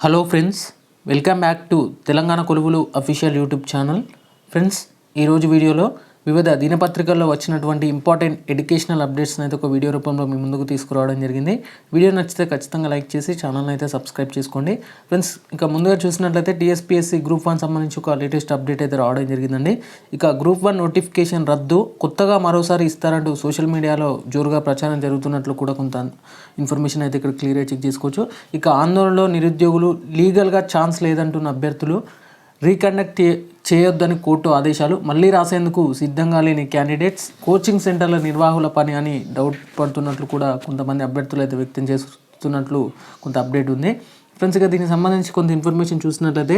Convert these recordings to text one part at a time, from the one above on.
Hello friends welcome back to Telangana కొలువులు official YouTube channel friends ఈరోజు వీడియోలో వివిధ దినపత్రికల్లో వచ్చినటువంటి ఇంపార్టెంట్ ఎడ్యుకేషనల్ అప్డేట్స్ని అయితే ఒక వీడియో రూపంలో మీ ముందుకు తీసుకురావడం జరిగింది. వీడియో నచ్చితే ఖచ్చితంగా లైక్ చేసి ఛానల్ని అయితే సబ్స్క్రైబ్ చేసుకోండి. ఫ్రెండ్స్ ఇక ముందుగా చూసినట్లయితే టీఎస్పీఎస్సీ గ్రూప్ వన్ సంబంధించి ఒక లేటెస్ట్ అప్డేట్ అయితే రావడం జరిగిందండి. ఇక గ్రూప్ వన్ నోటిఫికేషన్ రద్దు కొత్తగా మరోసారి ఇస్తారంటూ సోషల్ మీడియాలో జోరుగా ప్రచారం జరుగుతున్నట్లు కూడా కొంత ఇన్ఫర్మేషన్ అయితే ఇక్కడ క్లియర్గా చెక్ చేసుకోవచ్చు. ఇక ఆందోళనలో నిరుద్యోగులు లీగల్గా ఛాన్స్ లేదంటున్న అభ్యర్థులు రీకండక్ట్ చేయొద్దని కోర్టు ఆదేశాలు మళ్ళీ రాసేందుకు సిద్ధంగా లేని క్యాండిడేట్స్ కోచింగ్ సెంటర్ల నిర్వాహకుల పని అని డౌట్ పడుతున్నట్లు కూడా కొంతమంది అభ్యర్థులు అయితే వ్యక్తం చేస్తున్నట్లు కొంత అప్డేట్ ఉంది. ఫ్రెండ్స్ ఇక దీనికి సంబంధించి కొంత ఇన్ఫర్మేషన్ చూసినట్లయితే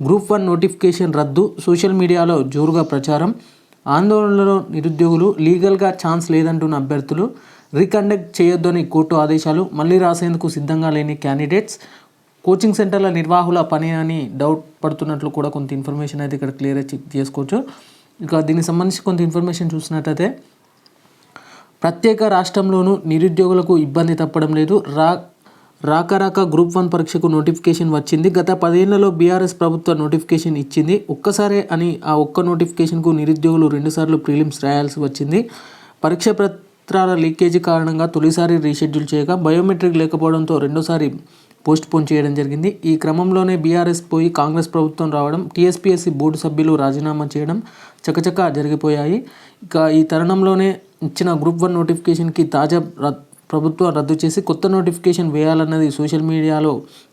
గ్రూప్ వన్ నోటిఫికేషన్ రద్దు సోషల్ మీడియాలో జోరుగా ప్రచారం ఆందోళనలో నిరుద్యోగులు లీగల్గా ఛాన్స్ లేదంటున్న అభ్యర్థులు రీకండక్ట్ చేయొద్దని కోర్టు ఆదేశాలు మళ్ళీ రాసేందుకు సిద్ధంగా లేని క్యాండిడేట్స్ కోచింగ్ సెంటర్ల నిర్వాహకుల పని అని డౌట్ పడుతున్నట్లు కూడా కొంత ఇన్ఫర్మేషన్ అయితే ఇక్కడ క్లియర్గా చెక్ చేసుకోవచ్చు. ఇక దీనికి సంబంధించి కొంత ఇన్ఫర్మేషన్ చూసినట్టయితే ప్రత్యేక రాష్ట్రంలోనూ నిరుద్యోగులకు ఇబ్బంది తప్పడం లేదు. రా రాక రాక గ్రూప్ వన్ పరీక్షకు నోటిఫికేషన్ వచ్చింది. గత పదేళ్ళలో బీఆర్ఎస్ ప్రభుత్వ నోటిఫికేషన్ ఇచ్చింది. ఒక్కసారే అని ఆ ఒక్క నోటిఫికేషన్కు నిరుద్యోగులు రెండుసార్లు ప్రీలిమ్స్ రాయాల్సి వచ్చింది. పరీక్ష పత్రాల లీకేజీ కారణంగా తొలిసారి రీషెడ్యూల్ చేయగా బయోమెట్రిక్ లేకపోవడంతో రెండోసారి పోస్ట్పోన్ చేయడం జరిగింది. ఈ క్రమంలోనే బీఆర్ఎస్ పోయి కాంగ్రెస్ ప్రభుత్వం రావడం టీఎస్పీఎస్సీ బోర్డు సభ్యులు రాజీనామా చేయడం చకచక జరిగిపోయాయి. ఇక ఈ తరుణంలోనే ఇచ్చిన గ్రూప్ వన్ నోటిఫికేషన్కి తాజా రద్ ప్రభుత్వం రద్దు చేసి కొత్త నోటిఫికేషన్ వేయాలన్నది సోషల్ మీడియాలో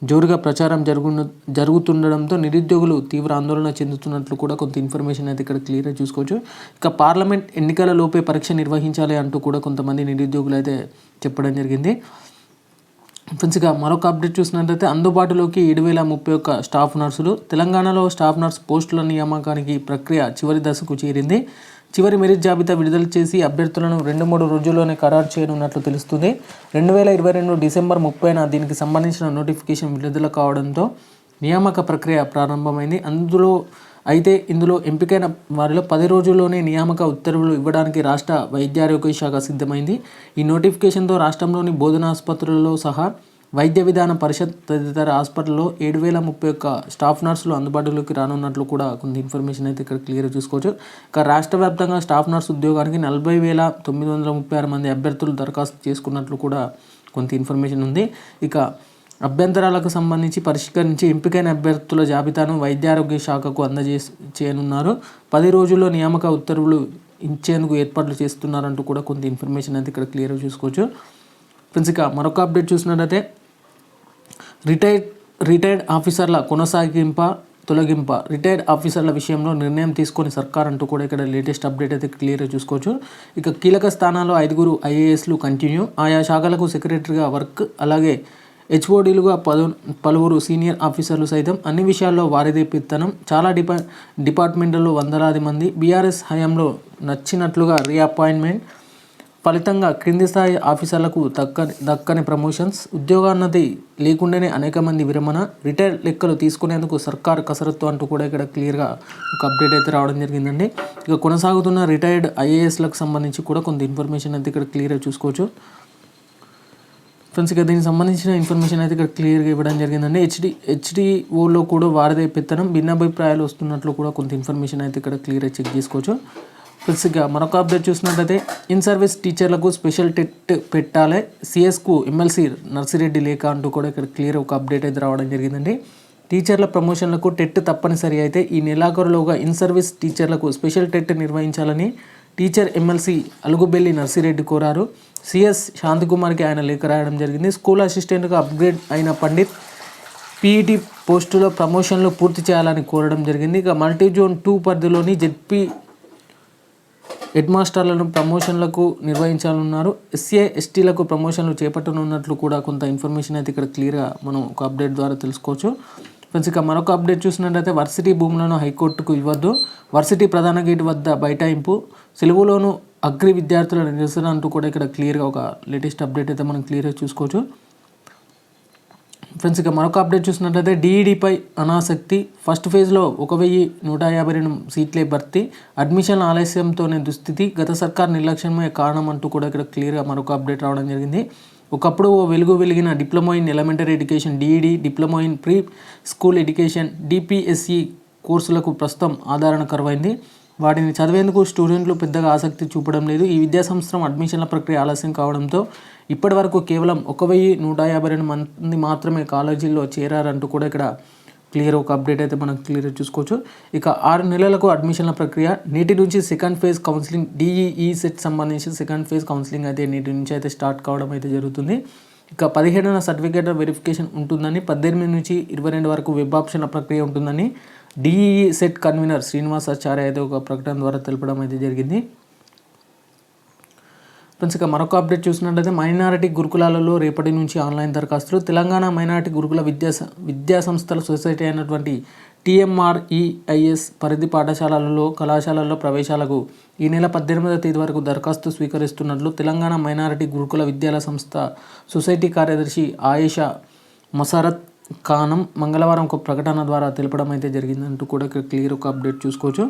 జోరుగా ప్రచారం జరుగు జరుగుతుండడంతో నిరుద్యోగులు తీవ్ర ఆందోళన చెందుతున్నట్లు కూడా కొంత ఇన్ఫర్మేషన్ అయితే ఇక్కడ క్లియర్గా చూసుకోవచ్చు. ఇక పార్లమెంట్ ఎన్నికల లోపే పరీక్ష నిర్వహించాలి అంటూ కూడా కొంతమంది నిరుద్యోగులు అయితే చెప్పడం జరిగింది. ఫ్రెండ్స్ ఇక మరొక అప్డేట్ చూసినట్లయితే అందుబాటులోకి ఏడు వేల ముప్పై ఒక్క స్టాఫ్ నర్సులు తెలంగాణలో స్టాఫ్ నర్స్ పోస్టుల నియామకానికి ప్రక్రియ చివరి దశకు చేరింది. చివరి మెరిట్ జాబితా విడుదల చేసి అభ్యర్థులను రెండు మూడు రోజుల్లోనే ఖరారు చేయనున్నట్లు తెలుస్తుంది. రెండు వేల ఇరవై రెండు డిసెంబర్ ముప్పైన దీనికి సంబంధించిన నోటిఫికేషన్ విడుదల కావడంతో నియామక ప్రక్రియ ప్రారంభమైంది. అందులో అయితే ఇందులో ఎంపికైన వారిలో పది రోజుల్లోనే నియామక ఉత్తర్వులు ఇవ్వడానికి రాష్ట్ర వైద్యారోగ్య శాఖ సిద్ధమైంది. ఈ నోటిఫికేషన్తో రాష్ట్రంలోని బోధన ఆసుపత్రులలో సహా వైద్య విధాన పరిషత్ తదితర హాస్పిటల్లో ఏడు వేల ముప్పై ఒక్క స్టాఫ్ నర్సులు అందుబాటులోకి రానున్నట్లు కూడా కొంత ఇన్ఫర్మేషన్ అయితే ఇక్కడ క్లియర్గా చూసుకోవచ్చు. ఇక రాష్ట్ర వ్యాప్తంగా స్టాఫ్ నర్స్ ఉద్యోగానికి నలభై వేల తొమ్మిది వందల ముప్పై ఆరు మంది అభ్యర్థులు దరఖాస్తు చేసుకున్నట్లు కూడా కొంత ఇన్ఫర్మేషన్ ఉంది. ఇక అభ్యంతరాలకు సంబంధించి పరిష్కరించి ఎంపికైన అభ్యర్థుల జాబితాను వైద్యారోగ్య శాఖకు అందజేసి చేయనున్నారు. పది రోజుల్లో నియామక ఉత్తర్వులు ఇచ్చేందుకు ఏర్పాట్లు చేస్తున్నారంటూ కూడా కొంత ఇన్ఫర్మేషన్ అయితే ఇక్కడ క్లియర్గా చూసుకోవచ్చు. ఫ్రెండ్స్ ఇక మరొక అప్డేట్ చూసినట్టయితే రిటైర్డ్ రిటైర్డ్ ఆఫీసర్ల కొనసాగింప తొలగింప రిటైర్డ్ ఆఫీసర్ల విషయంలో నిర్ణయం తీసుకొని సర్కార్ అంటూ కూడా ఇక్కడ లేటెస్ట్ అప్డేట్ అయితే క్లియర్గా చూసుకోవచ్చు. ఇక కీలక స్థానాల్లో ఐదుగురు ఐఏఎస్లు కంటిన్యూ. ఆయా శాఖలకు సెక్రటరీగా వర్క్ అలాగే హెచ్ఓడీలుగా పలు పలువురు సీనియర్ ఆఫీసర్లు సైతం అన్ని విషయాల్లో వారిదే పెత్తనం. చాలా డిపా డిపార్ట్మెంట్లలో వందలాది మంది బీఆర్ఎస్ హయాంలో నచ్చినట్లుగా రీఅపాయింట్మెంట్ ఫలితంగా క్రింది స్థాయి ఆఫీసర్లకు దక్కని దక్కని ప్రమోషన్స్ ఉద్యోగాన్నది లేకుండానే అనేక మంది విరమణ రిటైర్ లెక్కలు తీసుకునేందుకు సర్కార్ కసరత్తు అంటూ కూడా ఇక్కడ క్లియర్గా ఒక అప్డేట్ అయితే రావడం జరిగిందండి. ఇక కొనసాగుతున్న రిటైర్డ్ ఐఏఎస్లకు సంబంధించి కూడా కొంత ఇన్ఫర్మేషన్ అయితే ఇక్కడ క్లియర్గా చూసుకోవచ్చు. ఫ్రెండ్స్ ఇక దీనికి సంబంధించిన ఇన్ఫర్మేషన్ అయితే ఇక్కడ క్లియర్గా ఇవ్వడం జరిగిందండి. హెచ్డి హెచ్డిఓలో కూడా వారిదే పెత్తనం. భిన్నాభిప్రాయాలు వస్తున్నట్లు కూడా కొంత ఇన్ఫర్మేషన్ అయితే ఇక్కడ క్లియర్గా చెక్ చేసుకోవచ్చు. ఫ్రెండ్స్ ఇక మరొక అప్డేట్ చూసినట్లయితే ఇన్ సర్వీస్ టీచర్లకు స్పెషల్ టెట్ పెట్టాలి. సిఎస్కు ఎమ్మెల్సీ నర్సిరెడ్డి లేఖ అంటూ కూడా ఇక్కడ క్లియర్ ఒక అప్డేట్ అయితే రావడం జరిగిందండి. టీచర్ల ప్రమోషన్లకు టెట్ తప్పనిసరి అయితే ఈ నెలాఖరులోగా ఇన్ సర్వీస్ టీచర్లకు స్పెషల్ టెట్ నిర్వహించాలని టీచర్ ఎమ్మెల్సీ అలుగుబెల్లి నర్సిరెడ్డి కోరారు. సిఎస్ శాంతికుమార్కి ఆయన లేఖ రాయడం జరిగింది. స్కూల్ అసిస్టెంట్గా అప్గ్రేడ్ అయిన పండిత్ పీఈటీ పోస్టులో ప్రమోషన్లు పూర్తి చేయాలని కోరడం జరిగింది. ఇక మల్టీ జోన్ టూ పరిధిలోని జెడ్పీ హెడ్ మాస్టర్లను ప్రమోషన్లకు నిర్వహించాలన్నారు ఎస్సీఏ ఎస్టీలకు ప్రమోషన్లు చేపట్టనున్నట్లు కూడా కొంత ఇన్ఫర్మేషన్ అయితే ఇక్కడ క్లియర్గా మనం ఒక అప్డేట్ ద్వారా తెలుసుకోవచ్చు. ఫ్రెండ్స్ ఇక మరొక అప్డేట్ చూసినట్లయితే వర్సిటీ భూములను హైకోర్టుకు ఇవ్వద్దు. వర్సిటీ ప్రధాన గేటు వద్ద బైఠాయింపు. సెలవులోను అగ్రి విద్యార్థుల నిరసన అంటూ కూడా ఇక్కడ క్లియర్గా ఒక లేటెస్ట్ అప్డేట్ అయితే మనం క్లియర్గా చూసుకోవచ్చు. ఫ్రెండ్స్ ఇక మరొక అప్డేట్ చూసినట్లయితే డిఈడిపై అనాసక్తి. ఫస్ట్ ఫేజ్లో ఒక వెయ్యి నూట యాభై రెండు సీట్లే భర్తీ. అడ్మిషన్ ఆలస్యంతోనే దుస్థితి. గత సర్కార్ నిర్లక్ష్యమే కారణం అంటూ కూడా ఇక్కడ క్లియర్గా మరొక అప్డేట్ రావడం జరిగింది. ఒకప్పుడు ఓ వెలుగు వెలిగిన diploma in elementary education DEd diploma in pre school education DPSE కోర్సులకు ప్రస్తుతం ఆదరణ కరువైంది. వాటిని చదివేందుకు స్టూడెంట్లు పెద్దగా ఆసక్తి చూపడం లేదు. ఈ విద్యా సంవత్సరం అడ్మిషన్ల ప్రక్రియ ఆలస్యం కావడంతో ఇప్పటి వరకు కేవలం ఒక వెయ్యి నూట యాభై రెండు మంది మాత్రమే కాలేజీల్లో చేరారంటూ కూడా ఇక్కడ క్లియర్ ఒక అప్డేట్ అయితే మనం క్లియర్ చూసుకోవచ్చు. ఇక ఆరు నెలలకు అడ్మిషన్ల ప్రక్రియ. నేటి నుంచి second phase counselling DEE set సంబంధించి సెకండ్ ఫేజ్ కౌన్సిలింగ్ అయితే నేటి నుంచి అయితే స్టార్ట్ కావడం అయితే జరుగుతుంది. ఇక పదిహేడున సర్టిఫికేట్ వెరిఫికేషన్ ఉంటుందని పద్దెనిమిది నుంచి ఇరవై రెండు వరకు వెబ్ ఆప్షన్ ప్రక్రియ ఉంటుందని డిఈఈ సెట్ కన్వీనర్ శ్రీనివాసాచార్య అయితే ఒక ప్రకటన ద్వారా తెలపడం అయితే జరిగింది. ఫ్రెండ్స్ ఇక మరొక అప్డేట్ చూసినట్లయితే మైనారిటీ గురుకులాలలో రేపటి నుంచి ఆన్లైన్ దరఖాస్తులు. తెలంగాణ మైనారిటీ గురుకుల విద్యా విద్యా సంస్థల సొసైటీ అయినటువంటి టీఎంఆర్ఈఐఎస్ పరిధి పాఠశాలలలో కళాశాలల్లో ప్రవేశాలకు ఈ నెల పద్దెనిమిదవ తేదీ వరకు దరఖాస్తు స్వీకరిస్తున్నట్లు తెలంగాణ మైనారిటీ గురుకుల విద్యాల సంస్థ సొసైటీ కార్యదర్శి ఆయేషా మసరత్ కానం మంగళవారం ఒక ప్రకటన ద్వారా తెలపడం అయితే జరిగిందంటూ కూడా ఇక్కడ క్లియర్ ఒక అప్డేట్ చూసుకోవచ్చు.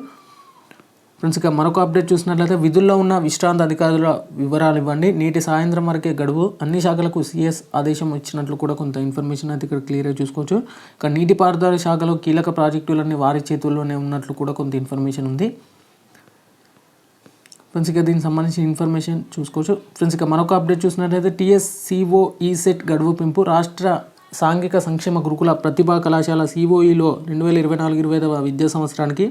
ఫ్రెండ్స్ ఇక మరొక అప్డేట్ చూసినట్లయితే విధుల్లో ఉన్న విశ్రాంత అధికారుల వివరాలు ఇవ్వండి. నేటి సాయంత్రం వరకే గడువు అన్ని శాఖలకు సిఎస్ ఆదేశం ఇచ్చినట్లు కూడా కొంత ఇన్ఫర్మేషన్ అయితే ఇక్కడ క్లియర్గా చూసుకోవచ్చు. ఇక నీటిపారుదల శాఖలో కీలక ప్రాజెక్టులన్నీ వారి చేతుల్లోనే ఉన్నట్లు కూడా కొంత ఇన్ఫర్మేషన్ ఉంది. ఫ్రెండ్స్ ఇక దీనికి సంబంధించిన ఇన్ఫర్మేషన్ చూసుకోవచ్చు. ఫ్రెండ్స్ ఇక మరొక అప్డేట్ చూసినట్లయితే టీఎస్సిఓ ఈసెట్ గడువు పెంపు రాష్ట్ర సాంఘిక సంక్షేమ గురుకుల ప్రతిభా కళాశాల సిఓఈలో రెండు వేల ఇరవై నాలుగు ఇరవై ఐదవ విద్యా సంవత్సరానికి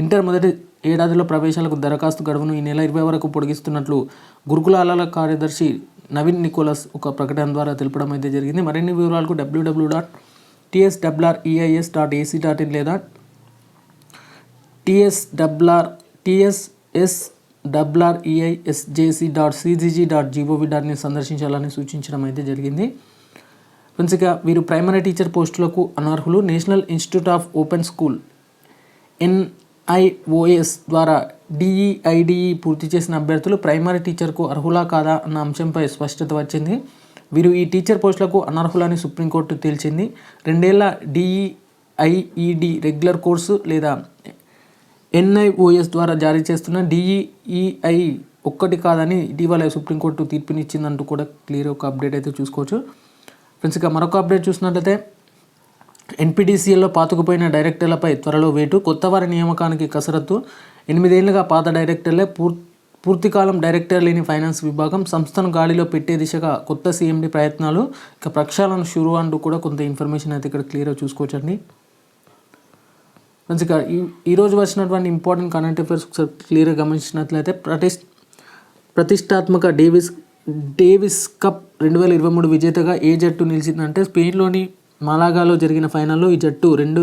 ఇంటర్ మొదటి ఏడాదిలో ప్రవేశాలకు దరఖాస్తు గడువును ఈ నెల ఇరవై వరకు పొడిగిస్తున్నట్లు గురుకులాల కార్యదర్శి నవీన్ నికోలస్ ఒక ప్రకటన ద్వారా తెలపడం అయితే జరిగింది. మరిన్ని వివరాలకు WWW dot TSWREIS EIS dot AC dot IN లేదా TSWR TSS WREISJC dot CGG dot GOV డాట్ని సందర్శించాలని సూచించడం అయితే జరిగింది. మంచిగా వీరు ప్రైమరీ టీచర్ పోస్టులకు అనర్హులు National Institute of Open School NIOS ద్వారా డిఈఐడిఈ పూర్తి చేసిన అభ్యర్థులు ప్రైమరీ టీచర్కు అర్హులా కాదా అన్న అంశంపై స్పష్టత వచ్చింది. వీరు ఈ టీచర్ పోస్టులకు అనర్హులని సుప్రీంకోర్టు తేల్చింది. రెండేళ్ళ డిఈఐఈడి రెగ్యులర్ కోర్సు లేదా ఎన్ఐఓఎస్ ద్వారా జారీ చేస్తున్న డిఈఈఐ ఒక్కటి కాదని ఇటీవల సుప్రీంకోర్టు తీర్పునిచ్చిందంటూ కూడా క్లియర్ ఒక అప్డేట్ అయితే చూసుకోవచ్చు. ఫ్రెండ్స్ ఇక మరొక అప్డేట్ చూసినట్లయితే ఎన్పిడిసిఎల్లో పాతుకుపోయిన డైరెక్టర్లపై త్వరలో వేటు. కొత్త వారి నియామకానికి కసరత్తు. ఎనిమిదేళ్ళుగా పాత డైరెక్టర్లే పూర్ పూర్తికాలం డైరెక్టర్ లేని ఫైనాన్స్ విభాగం సంస్థను గాడిలో పెట్టే దిశగా కొత్త సీఎండి ప్రయత్నాలు. ఇక ప్రక్షాళన షురు అంటూ కూడా కొంత ఇన్ఫర్మేషన్ అయితే ఇక్కడ క్లియర్గా చూసుకోవచ్చండి. ఫ్రెండ్స్ ఇక ఈ ఈరోజు వచ్చినటువంటి ఇంపార్టెంట్ కరెంట్ అఫైర్స్ ఒకసారి క్లియర్గా గమనించినట్లయితే ప్రతిష్ ప్రతిష్టాత్మక డేవిస్ డేవిస్ కప్ రెండు వేల ఇరవై మూడు విజేతగా ఏ జట్టు నిలిచిందంటే స్పెయిన్లోని మలాగాలో జరిగిన ఫైనల్లో ఈ జట్టు రెండు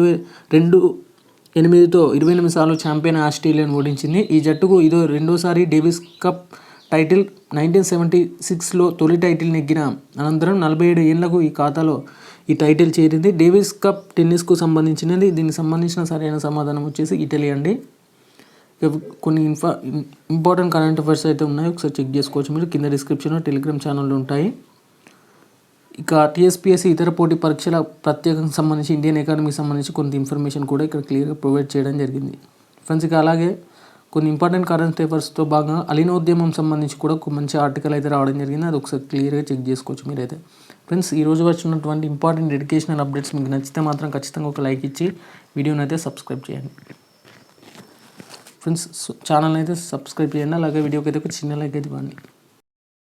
రెండు ఎనిమిదితో ఇరవై ఎనిమిది సార్లు ఛాంపియన్ ఆస్ట్రేలియాను ఓడించింది. ఈ జట్టుకు ఇదో రెండోసారి Davis Cup title nineteen seventy సిక్స్లో తొలి టైటిల్ నెగ్గిన అనంతరం నలభై ఏడు ఏళ్ళకు ఈ ఖాతాలో ఈ టైటిల్ చేరింది. డేవిస్ కప్ టెన్నిస్కు సంబంధించినది. దీనికి సంబంధించిన సరైన సమాధానం వచ్చేసి ఇటలీ అండి. కొన్ని ఇన్ఫా ఇంపార్టెంట్ కరెంట్ అఫైర్స్ అయితే ఉన్నాయి. ఒకసారి చెక్ చేసుకోవచ్చు మీరు. కింద డిస్క్రిప్షన్లో టెలిగ్రామ్ ఛానళ్ళు ఉంటాయి. ఇక టీఎస్పీఎస్సీ ఇతర పోటీ పరీక్షల ప్రత్యేకంగా సంబంధించి ఇండియన్ ఎకానమీకి సంబంధించి కొంత ఇన్ఫర్మేషన్ కూడా ఇక్కడ క్లియర్గా ప్రొవైడ్ చేయడం జరిగింది. ఫ్రెండ్స్ ఇక అలాగే కొన్ని ఇంపార్టెంట్ కరెంట్ పేపర్స్తో భాగంగా అలీనోద్యమం సంబంధించి కూడా ఒక మంచి ఆర్టికల్ అయితే రావడం జరిగింది. అది ఒకసారి క్లియర్గా చెక్ చేసుకోవచ్చు మీరైతే. ఫ్రెండ్స్ ఈ రోజు వచ్చినటువంటి ఇంపార్టెంట్ ఎడ్యుకేషనల్ అప్డేట్స్ మీకు నచ్చితే మాత్రం ఖచ్చితంగా ఒక లైక్ ఇచ్చి వీడియోని అయితే సబ్స్క్రైబ్ చేయండి. ఫ్రెండ్స్ ఛానల్ అయితే సబ్స్క్రైబ్ చేయండి. అలాగే వీడియోకి అయితే ఒక చిన్న లైక్ అయితే ఇవ్వండి.